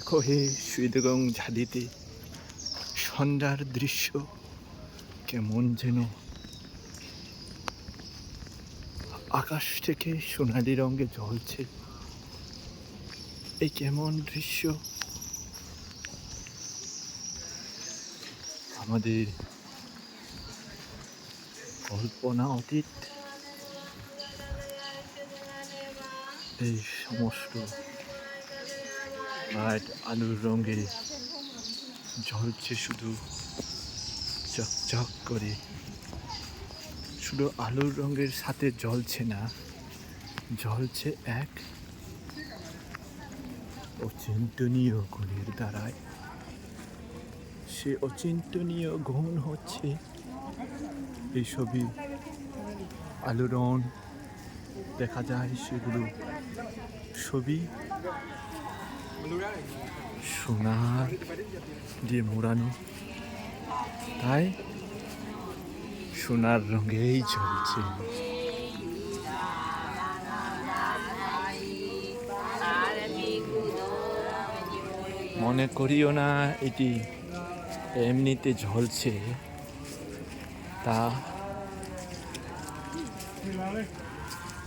দেখো হে সুইদগং ঝাদিতে সন্ধ্যার দৃশ্য কেমন যেন? আকাশ থেকে সোনালি রঙে জ্বলছে। এই কেমন দৃশ্য? আমাদের কল্পনা অতীত। এই সমস্ত লাইট আলুর রঙে ঝলছে শুধু চকচক করে। শুধু আলুর রঙের সাথে জ্বলছে না, জ্বলছে এক অচিন্তনীয় গুণের দ্বারায়। সে অচিন্তনীয় গুণ হচ্ছে এই ছবি আলোড়ন। দেখা যায় সেগুলো ছবি সোনার দিয়ে মোড়ানো। তাই সোনার রঙেই চলছে। মনে করিও না এটি এমনিতে ঝলছে। তা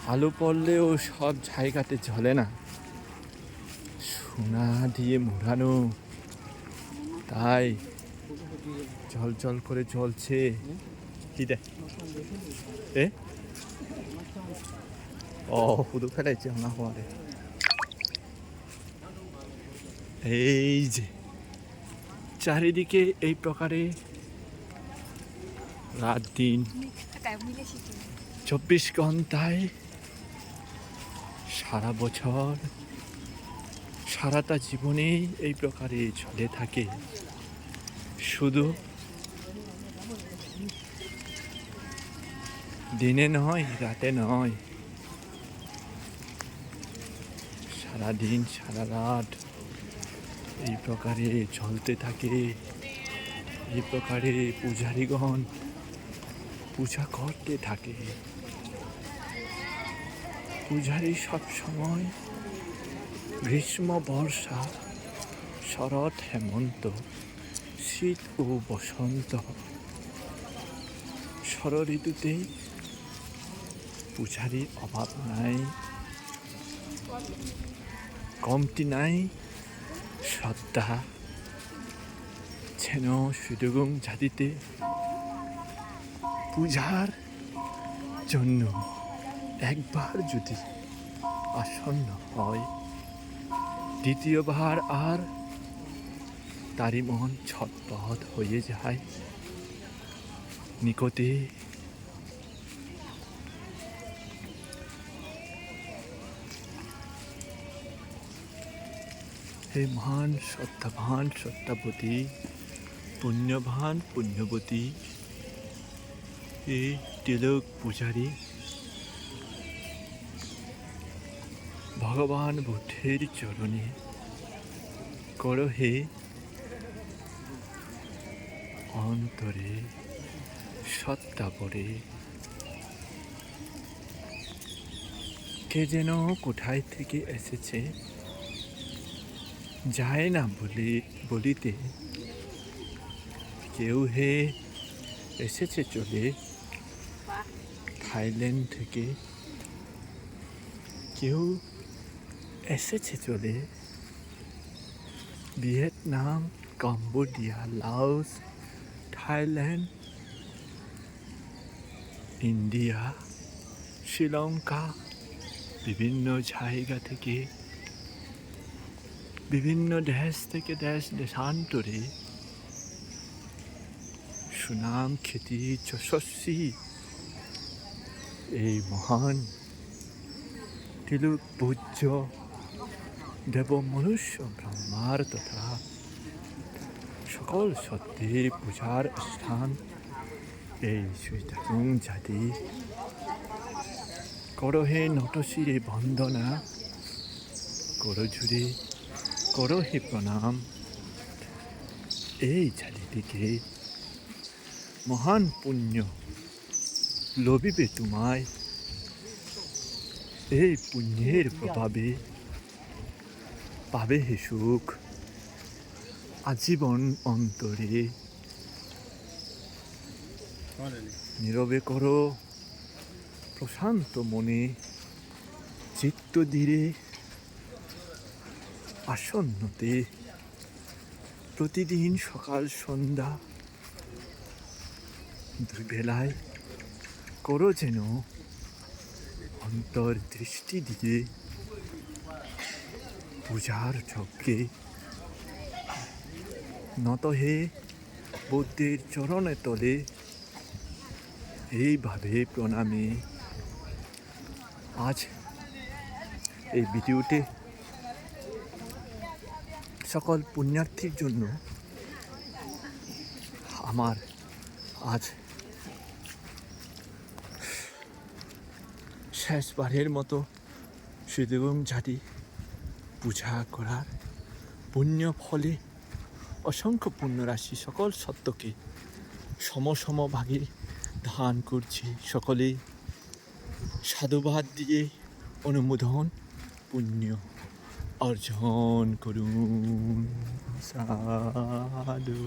আলো পড়লেও সব জায়গাতে ঝলে না। সোনা দিয়ে মোড়ানো তাই জল জল করে জ্বলছে কি দেখ এ 어 후드 ফেলাইছে না হওয়ারে এই যে চারিদিকে এই প্রকারে রাত দিন চব্বিশ ঘন্টায় সারা বছর সারাটা জীবনেই এই প্রকারে চলে থাকে। শুধু দিনে নয়, রাতে নয়। সারাদিন সারা রাত এই প্রকারে চলতে থাকে। এই প্রকারে পূজারীগণ পূজা করতে থাকে। পূজারী সব সময় গ্রীষ্ম বর্ষা, শরৎ হেমন্ত, শীত ও বসন্ত। ষড় ঋতুতে পূজারীর অভাব নাই, কমতি নাই, শ্রদ্ধা। যেন সুদগুং জাতিতে পূজার জন্য একবার যদি আসন্ন হয়। দ্বিতীয়বার আর তারই মন ছটপট হয়ে যায়। নিকটে হে মহান সত্যাবান সত্যাবতী পুণ্যবান পুণ্যবতী এই তিলক পূজারী ভগবান বুদ্ধের চরণে। করো হে অন্তরে সত্তা পড়ে কে যেন কোথায় থেকে এসেছে। যায় না বলে, বলিতে। কেউ হে এসেছে চলে। থাইল্যান্ড থেকে। কেউ এসেছে চলে Vietnam, Cambodia, Laos, Thailand, India, Sri Lanka, বিভিন্ন জায়গা থেকে, বিভিন্ন দেশ থেকে দেশ দেশান্তরে সুনাম খ্যাতি যশস্বী এই মহান তিলুক পূজ্য দেব মনুষ্য ব্রহ্মার তথা। সকল সত্যের পূজার স্থান। এই সুইতাকুং জাতি। করহে নটশিরে বন্দনা। করজুড়ে করহে প্রণাম। এই চারিদিকে মহান পুণ্য লোভিবে তোমায়। এই পুণ্যের প্রভাবে পাবে হে সুখ। আজীবন অন্তরে। নীরবে করো প্রশান্ত মনে। চিত্ত ধীরে আসন্নতে। প্রতিদিন সকাল সন্ধ্যা দুই বেলায় করো যেন অন্তর দৃষ্টি দিয়ে। পূজার যজ্ঞে নত হে বুদ্ধের চরণে তলে, এইভাবে প্রণামে। আজ এই ভিডিওতে সকল পুণ্যার্থীর জন্য আমার আজ শেষবারের মতো সুদেবম ঝাঁটি পূজা করার পুণ্য ফলে অসংখ্য পুণ্যরাশি সকল সত্যকে সম সম ভাগে দান করছে সকলে। সাধুবাদ দিয়ে অনুমোদন, পুণ্য অর্জন করুন। সাধু।